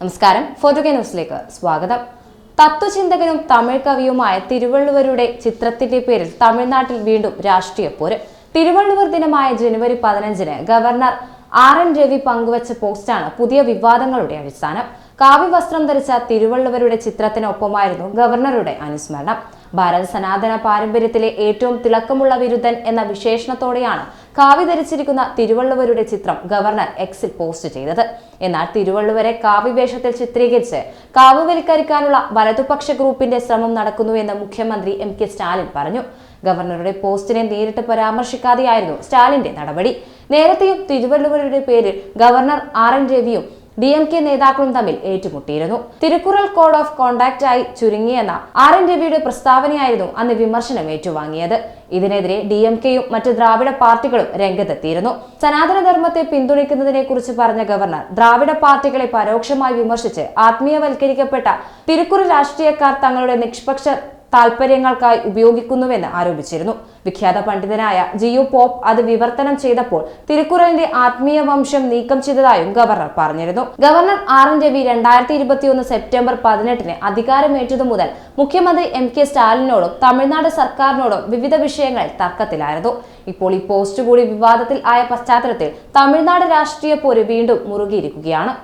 നമസ്കാരം. ഫോർട്ടുഗെ ന്യൂസിലേക്ക് സ്വാഗതം. തത്വചിന്തകനും തമിഴ് കവിയുമായ തിരുവള്ളുവരുടെ ചിത്രത്തിന്റെ പേരിൽ തമിഴ്നാട്ടിൽ വീണ്ടും രാഷ്ട്രീയ പോര്. തിരുവള്ളുവർ ദിനമായ ജനുവരി പതിനഞ്ചിന് ഗവർണർ ആർ എൻ രവി പങ്കുവച്ച പോസ്റ്റാണ് പുതിയ വിവാദങ്ങളുടെ അടിസ്ഥാനം. കാവ്യവസ്ത്രം ധരിച്ച തിരുവള്ളുവരുടെ ചിത്രത്തിനൊപ്പമായിരുന്നു ഗവർണറുടെ അനുസ്മരണം. ഭാരത സനാതന പാരമ്പര്യത്തിലെ ഏറ്റവും തിളക്കമുള്ള വിരുദ്ധൻ എന്ന വിശേഷണത്തോടെയാണ് കാവ്യ ധരിച്ചിരിക്കുന്ന തിരുവള്ളുവരുടെ ചിത്രം ഗവർണർ എക്സിൽ പോസ്റ്റ് ചെയ്തത്. എന്നാൽ തിരുവള്ളുവരെ കാവ്യവേഷത്തിൽ ചിത്രീകരിച്ച് കാവുവൽക്കരിക്കാനുള്ള വലതുപക്ഷ ഗ്രൂപ്പിന്റെ ശ്രമം നടക്കുന്നുവെന്ന് മുഖ്യമന്ത്രി എം കെ സ്റ്റാലിൻ പറഞ്ഞു. ഗവർണറുടെ പോസ്റ്റിനെ നേരിട്ട് പരാമർശിക്കാതെയായിരുന്നു സ്റ്റാലിന്റെ നടപടി. നേരത്തെയും തിരുവള്ളുവരുടെ പേരിൽ ഗവർണർ ആർ എൻ രവിയും ഡി എം കെ നേതാക്കളും തമ്മിൽ ഏറ്റുമുട്ടിയിരുന്നു. തിരുക്കുറൽ കോഡ് ഓഫ് കോണ്ടാക്റ്റായി ചുരുങ്ങിയെന്ന ആർ എൻ രവിയുടെ പ്രസ്താവനയായിരുന്നു അന്ന് വിമർശനം ഏറ്റുവാങ്ങിയത്. ഇതിനെതിരെ ഡി എം കെയും മറ്റ് ദ്രാവിഡ പാർട്ടികളും രംഗത്തെത്തിയിരുന്നു. സനാതനധർമ്മത്തെ പിന്തുണയ്ക്കുന്നതിനെ കുറിച്ച് പറഞ്ഞ ഗവർണർ ദ്രാവിഡ പാർട്ടികളെ പരോക്ഷമായി വിമർശിച്ച് ആത്മീയവൽക്കരിക്കപ്പെട്ട തിരുക്കുറൽ രാഷ്ട്രീയക്കാർ തങ്ങളുടെ നിഷ്പക്ഷ താൽപര്യങ്ങൾക്കായി ഉപയോഗിക്കുന്നുവെന്ന് ആരോപിച്ചിരുന്നു. വിഖ്യാത പണ്ഡിതനായ ജിയു പോപ്പ് അത് വിവർത്തനം ചെയ്തപ്പോൾ തിരുക്കുറലിന്റെ ആത്മീയ വംശം നീക്കം ചെയ്തതായും ഗവർണർ പറഞ്ഞിരുന്നു. ഗവർണർ ആർ എൻ രവി രണ്ടായിരത്തി ഇരുപത്തിയൊന്ന് സെപ്റ്റംബർ പതിനെട്ടിന് അധികാരമേറ്റതു മുതൽ മുഖ്യമന്ത്രി എം കെ സ്റ്റാലിനോടും തമിഴ്നാട് സർക്കാരിനോടും വിവിധ വിഷയങ്ങളിൽ തർക്കത്തിലായിരുന്നു. ഇപ്പോൾ ഈ പോസ്റ്റ് കൂടി വിവാദത്തിൽ ആയ പശ്ചാത്തലത്തിൽ തമിഴ്നാട് രാഷ്ട്രീയ പോര് വീണ്ടും മുറുകിയിരിക്കുകയാണ്.